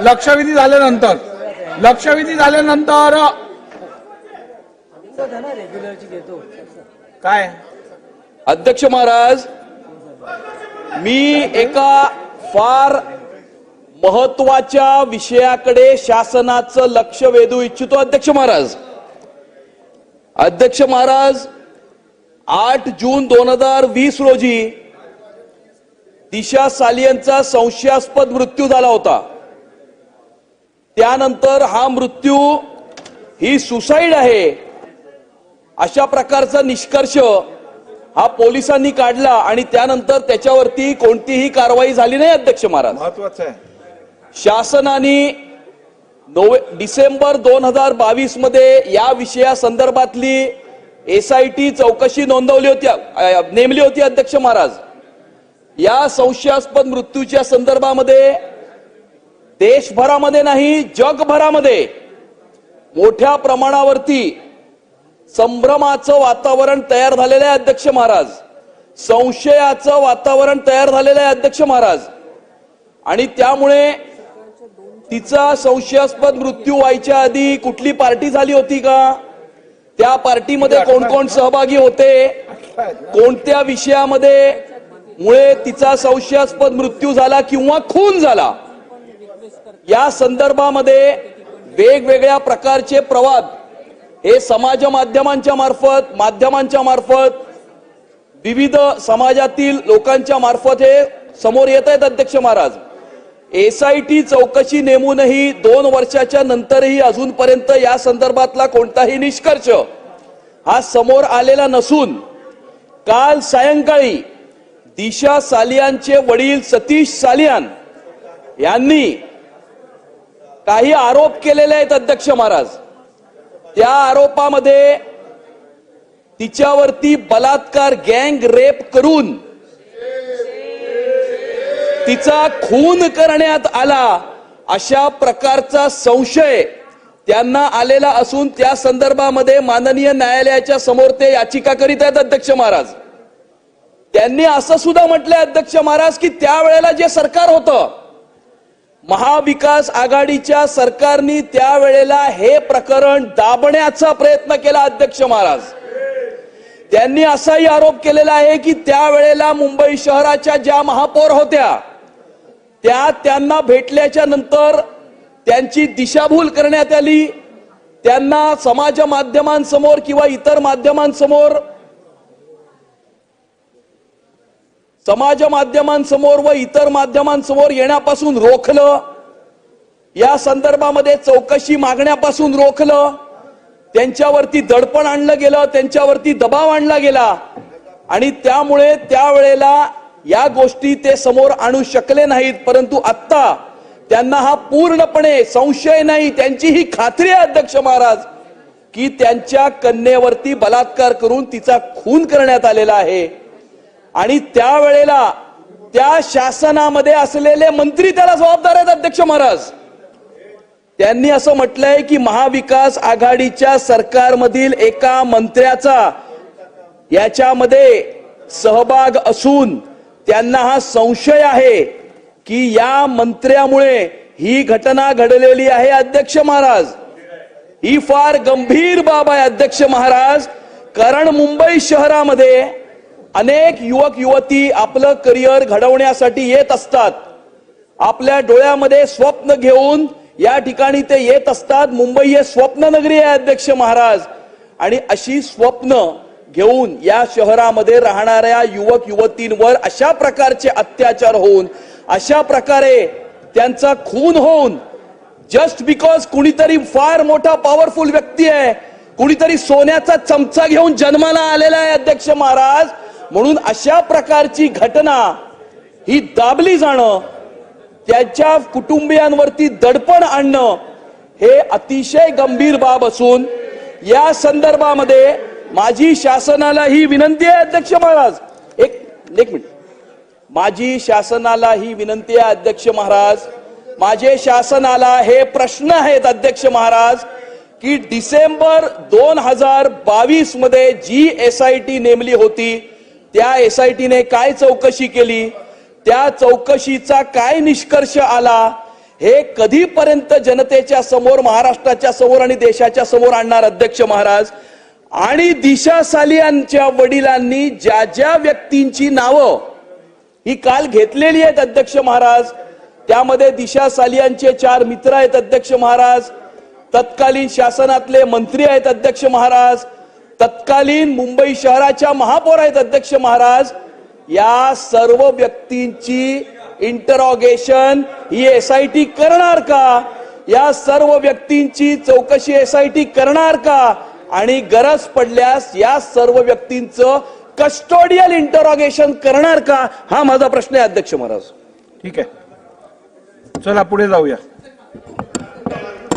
लक्षवेधी झाल्यानंतर लक्षवेधी झाल्यानंतर काय? अध्यक्ष महाराज मी एका फार महत्त्वाच्या विषयाकडे शासनाचं लक्ष वेधू इच्छितो अध्यक्ष महाराज. अध्यक्ष महाराज आठ जून दोन हजार वीस रोजी दिशा सालियनचा संशयास्पद मृत्यू झाला होता. त्यानंतर हा मृत्यू ही सुसाईड आहे अशा प्रकारचा निष्कर्ष हा पोलिसांनी काढला आणि त्यानंतर त्याच्यावरती कोणतीही कारवाई झाली नाही अध्यक्ष महाराज. महत्वाचं आहे. शासनाने नोवे डिसेंबर दोन हजार बावीसमध्ये या विषया संदर्भातली एस आय टी चौकशी नोंदवली होती नेमली होती अध्यक्ष महाराज. या संशयास्पद मृत्यूच्या संदर्भामध्ये देशभरामध्ये नाही जगभरामध्ये मोठ्या प्रमाणावरती संभ्रमाचं वातावरण तयार झालेलं आहे अध्यक्ष महाराज. संशयाचं वातावरण तयार झालेलं आहे अध्यक्ष महाराज. आणि त्यामुळे तिचा संशयास्पद मृत्यू व्हायच्या आधी कुठली पार्टी झाली होती का? त्या पार्टीमध्ये कोण कोण सहभागी होते? कोणत्या विषयामध्ये मुळे तिचा संशयास्पद मृत्यू झाला किंवा खून झाला? या संदर्भामध्ये वेगवेगळ्या प्रकारचे प्रवाद हे समाज माध्यमांच्या मार्फत माध्यमांच्या मार्फत विविध समाजातील लोकांच्या मार्फत हे समोर येत आहेत अध्यक्ष महाराज. एसआयटी चौकशी नेमूनही दोन वर्षाच्या नंतरही अजूनपर्यंत या संदर्भातला कोणताही निष्कर्ष हा समोर आलेला नसून काल सायंकाळी दिशा सालियानचे वडील सतीश सालियान यांनी काही आरोप केलेले आहेत अध्यक्ष महाराज. त्या आरोपामध्ये तिच्यावरती बलात्कार गँग रेप करून तिचा खून करण्यात आला अशा प्रकारचा संशय त्यांना आलेला असून त्या संदर्भामध्ये माननीय न्यायालयाच्या समोर ते याचिका करीत आहेत अध्यक्ष महाराज. त्यांनी असं सुद्धा म्हटलंय अध्यक्ष महाराज की त्यावेळेला जे सरकार होतं महाविकास आघाडीच्या सरकारने त्यावेळेला हे प्रकरण दाबण्याचा प्रयत्न केला अध्यक्ष महाराज. त्यांनी असाही आरोप केलेला आहे की त्यावेळेला मुंबई शहराच्या ज्या महापौर होत्या त्या त्यांना भेटल्याच्या नंतर त्यांची दिशाभूल करण्यात आली. त्यांना समाज माध्यमांसमोर किंवा इतर माध्यमांसमोर समाज माध्यमांसमोर व इतर माध्यमांसमोर येण्यापासून रोखलं. या संदर्भामध्ये चौकशी मागण्यापासून रोखलं. त्यांच्यावरती दडपण आणलं गेलं त्यांच्यावरती दबाव आणला गेला. आणि त्यामुळे त्यावेळेला या गोष्टी ते समोर आणू शकले नाहीत. परंतु आत्ता त्यांना हा पूर्णपणे संशय नाही त्यांची ही खात्री आहे अध्यक्ष महाराज की त्यांच्या कन्येवरती बलात्कार करून तिचा खून करण्यात आलेला आहे. आणि त्यावेळेला त्या शासनामध्ये असलेले मंत्री त्याला जबाबदार आहेत अध्यक्ष महाराज. त्यांनी असं म्हटलंय की महाविकास आघाडीच्या सरकारमधील एका मंत्र्याचा याच्यामध्ये सहभाग असून त्यांना हा संशय आहे की या मंत्र्यामुळे ही घटना घडलेली आहे अध्यक्ष महाराज. ही फार गंभीर बाब आहे अध्यक्ष महाराज. कारण मुंबई शहरामध्ये अनेक युवक युवती आपलं करिअर घडवण्यासाठी येत असतात. आपल्या डोळ्यामध्ये स्वप्न घेऊन या ठिकाणी ते येत असतात. मुंबई हे स्वप्न नगरी आहे अध्यक्ष महाराज. आणि अशी स्वप्न घेऊन या शहरामध्ये राहणाऱ्या युवक युवतींवर अशा प्रकारचे अत्याचार होऊन अशा प्रकारे त्यांचा खून होऊन जस्ट बिकॉज कुणीतरी फार मोठा पॉवरफुल व्यक्ती आहे कुणीतरी सोन्याचा चमचा घेऊन जन्माला आलेला आहे अध्यक्ष महाराज म्हणून अशा प्रकारची घटना ही दाबली जाणं त्याच्या कुटुंबियांवरती दडपण आणणं हे अतिशय गंभीर बाब असून या संदर्भामध्ये माझी शासनाला ही विनंती आहे अध्यक्ष महाराज. एक एक मिनिट. माझी शासनाला ही विनंती आहे अध्यक्ष महाराज. माझे शासनाला हे प्रश्न आहेत अध्यक्ष महाराज की डिसेंबर दोन हजार बावीसमध्ये जी एस आय टी नेमली होती त्या एस आय टीने काय चौकशी केली? त्या चौकशीचा काय निष्कर्ष आला? हे कधीपर्यंत जनतेच्या समोर महाराष्ट्राच्या समोर आणि देशाच्या समोर आणणार अध्यक्ष महाराज? आणि दिशा सालियांच्या वडिलांनी ज्या ज्या व्यक्तींची नावं ही काल घेतलेली आहेत अध्यक्ष महाराज त्यामध्ये दिशा सालियांचे चार मित्र आहेत अध्यक्ष महाराज तत्कालीन शासनातले मंत्री आहेत अध्यक्ष महाराज तत्कालीन मुंबई शहराच्या महापौर आहेत अध्यक्ष महाराज या सर्व व्यक्तींची इंटरॉगेशन ही एस आय टी करणार का? या सर्व व्यक्तींची चौकशी एस आय टी करणार का? आणि गरज पडल्यास या सर्व व्यक्तींचं कस्टोडियल इंटरॉगेशन करणार का? हा माझा प्रश्न आहे अध्यक्ष महाराज. ठीक आहे. चला पुढे जाऊया.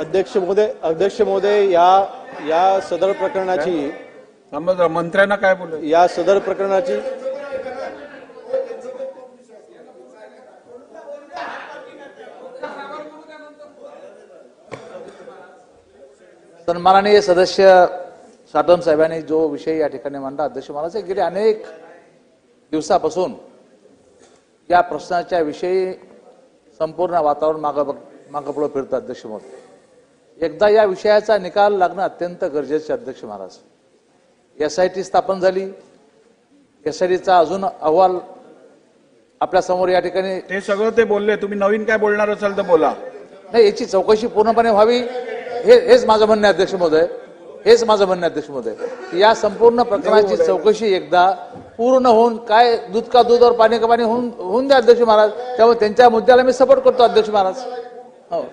अध्यक्ष महोदय अध्यक्ष महोदय या या सदर प्रकरणाची मंत्र्यांना काय बोल? या सदर प्रकरणाची सन्माननीय सदस्य साटम साहेबांनी जो विषय या ठिकाणी मांडला अध्यक्ष महाराज गेले अनेक दिवसापासून या प्रश्नाच्या विषयी संपूर्ण वातावरण मागं मागं पुढं फिरतं अध्यक्ष महोदय. एकदा या विषयाचा निकाल लागणं अत्यंत गरजेचे अध्यक्ष महाराज. एस आय टी स्थापन झाली. एस आय टीचा अजून अहवाल आपल्यासमोर या ठिकाणी ते सगळं ते बोलले. तुम्ही नवीन काय बोलणार असाल तर बोला. नाही याची चौकशी पूर्णपणे व्हावी. हे हेच माझं म्हणणं अध्यक्ष महोदय. हेच माझं म्हणणं अध्यक्ष महोदय. की या संपूर्ण प्रकरणाची चौकशी एकदा पूर्ण होऊन काय दूध का दूध और पाणी का पाणी होऊन होऊन द्या अध्यक्ष महाराज. त्यामुळे त्यांच्या मुद्द्याला मी सपोर्ट करतो अध्यक्ष महाराज. हो.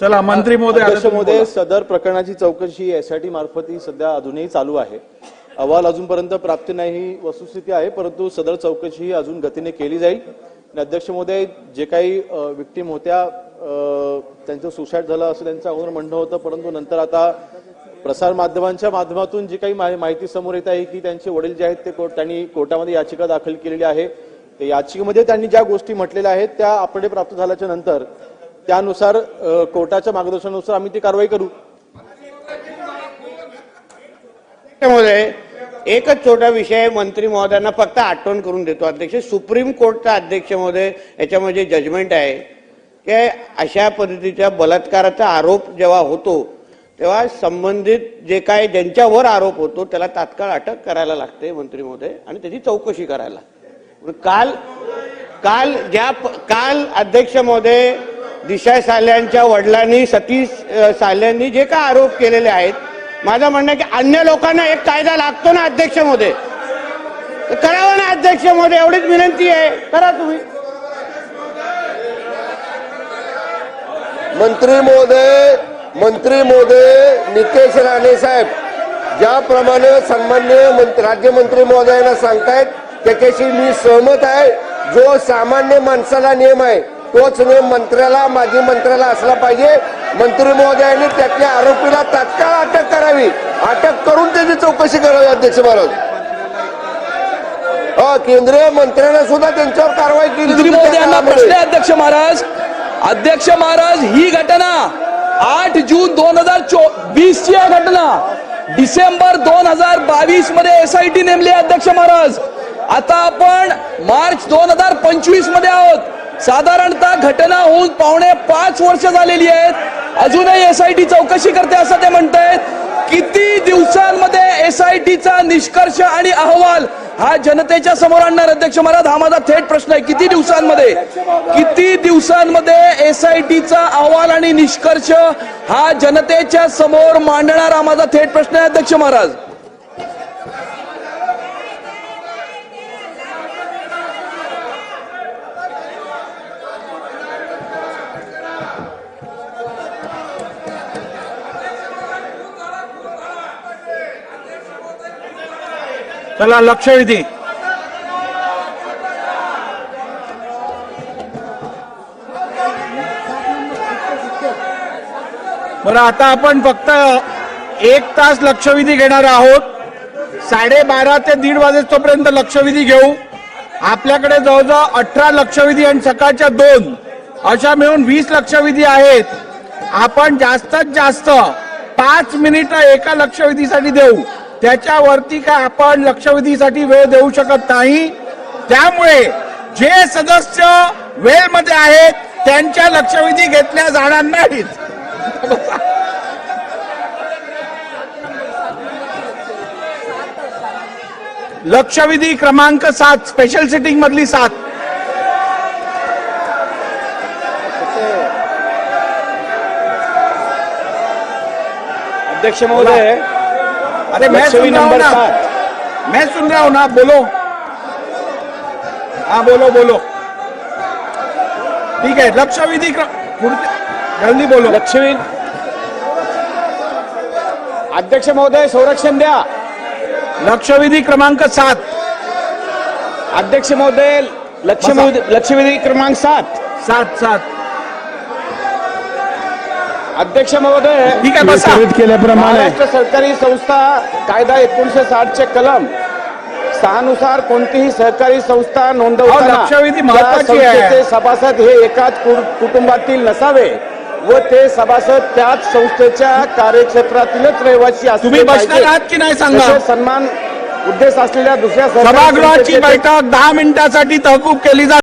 चला मंत्री महोदय बोला. सदर प्रकरणाची चौकशी एसआयटी मार्फत ही सध्या अजूनही चालू आहे. अहवाल अजूनपर्यंत प्राप्ती नाही ही वस्तुस्थिती आहे परंतु सदर चौकशी ही अजून गतीने केली जाईल. आणि अध्यक्ष महोदय जे काही विक्टीम होत्या त्यांचं सुसाईड झालं असं त्यांचं अगोदर म्हणणं होतं परंतु नंतर आता प्रसार माध्यमांच्या माध्यमातून जी काही माहिती समोर येत आहे की त्यांचे वडील जे आहेत ते कोर्ट त्यांनी कोर्टामध्ये याचिका दाखल केलेली आहे. याचिकेमध्ये त्यांनी ज्या गोष्टी म्हटलेल्या आहेत त्या आपले प्राप्त झाल्याच्यानंतर त्यानुसार कोर्टाच्या मार्गदर्शनानुसार आम्ही ती कारवाई करू. त्यामुळे एकच छोटा विषय मंत्री महोदयांना फक्त आठवण करून देतो. अध्यक्ष सुप्रीम कोर्टचा अध्यक्ष महोदय याच्यामध्ये जजमेंट आहे की अशा पद्धतीच्या बलात्काराचा आरोप जेव्हा होतो तेव्हा संबंधित जे काय ज्यांच्यावर आरोप होतो त्याला तात्काळ अटक करायला लागते मंत्री महोदय आणि त्याची चौकशी करायला. काल काल ज्या काल अध्यक्ष महोदय दिशा साल्यांच्या वडिलांनी सतीश साल्यांनी जे काय आरोप केलेले आहेत माझं म्हणणं की अन्य लोकांना एक कायदा लागतो ना अध्यक्षमध्ये करावं ना अध्यक्षमध्ये एवढीच विनंती आहे. करा तुम्ही. मंत्री महोदय मंत्री महोदय नितेश राणे साहेब ज्याप्रमाणे सन्मान्य राज्यमंत्री महोदयांना सांगतायत त्याच्याशी मी सहमत आहे. जो सामान्य माणसाला नियम आहे तोच नियम मंत्र्याला माजी मंत्र्याला असला पाहिजे. मंत्री महोदयांनी त्यातल्या आरोपीला तात्काळ अटक करावी. अटक करून त्याची चौकशी करावी अध्यक्ष महाराज. केंद्रीय मंत्र्यांना सुद्धा त्यांच्यावर कारवाई केली. प्रश्न अध्यक्ष महाराज. अध्यक्ष महाराज ही घटना आठ जून दोन हजार वीस ची घटना. डिसेंबर दोन हजार बावीसमध्ये एसआयटी नेमली अध्यक्ष महाराज. आता आपण मार्च दोन हजार पंचवीसमध्ये आहोत. साधारणतः घटना होऊन पावणे पाच वर्ष झालेली आहेत. अजूनही एस आय टी चौकशी करते असं ते म्हणत आहेत किती दिवसांमध्ये एस आय टीचा निष्कर्ष आणि अहवाल हा जनतेच्या समोर आणणार? अध्यक्ष महाराज हा माझा थेट प्रश्न आहे. किती दिवसांमध्ये? किती दिवसांमध्ये एस आय टीचा अहवाल आणि निष्कर्ष हा जनतेच्या समोर मांडणार? हा माझा थेट प्रश्न आहे अध्यक्ष महाराज. चला लक्षवेधी बरं आता आपण फक्त एक तास लक्षवेधी घेणार आहोत. साडेबारा ते दीड वाजेपर्यंत लक्षवेधी घेऊ. आपल्याकडे जवळजवळ अठरा लक्षवेधी आणि सकाळच्या दोन. अशा मिळून वीस लक्षवेधी आहेत. आपण जास्तीत जास्त पाच मिनिटं एका लक्षवेधीसाठी देऊ. त्याच्यावरती काय आपण लक्षवेधीसाठी वेळ देऊ शकत नाही. त्यामुळे जे सदस्य वेळमध्ये आहेत त्यांच्या लक्षवेधी घेतल्या जाणार नाहीत. लक्षवेधी क्रमांक सात स्पेशल सिटिंग मधली सात. अध्यक्ष महोदय अरे मैं सुन रहा हूँ ना। मैं सुन रहा हूँ ना बोलो। हाँ बोलो बोलो। ठीक है लक्षवेधी विधि जल्दी बोलो। लक्ष्मी। अध्यक्ष महोदय संरक्षण द्या लक्षवेधी क्रमांक सात। अध्यक्ष महोदय लक्ष्मी लक्षवेधी क्रमांक सात। सात सात। अध्यक्ष महोदय ठीक आहे बसा. महाराष्ट्र सरकारी संस्था कायदा एकोणीशे साठचे कलम सहा नुसार कोणतीही सहकारी संस्था अहो, नोंदवताना लक्षवेधी त्या महत्वाची आहे. संस्थेचे सभासद हे एकाच कु- कुटुंबातील नसावे व ते सभासद त्याच संस्थेच्या कार्यक्षेत्रातीलच रहिवासी असले तुम्ही बसणार की नाही सांगा? तसेच सन्मान उद्देश असलेल्या दुसऱ्या सहकारी सभागृहाची संस्थेचे- बैठक दहा मिनिटासाठी तहकूब केली जाते.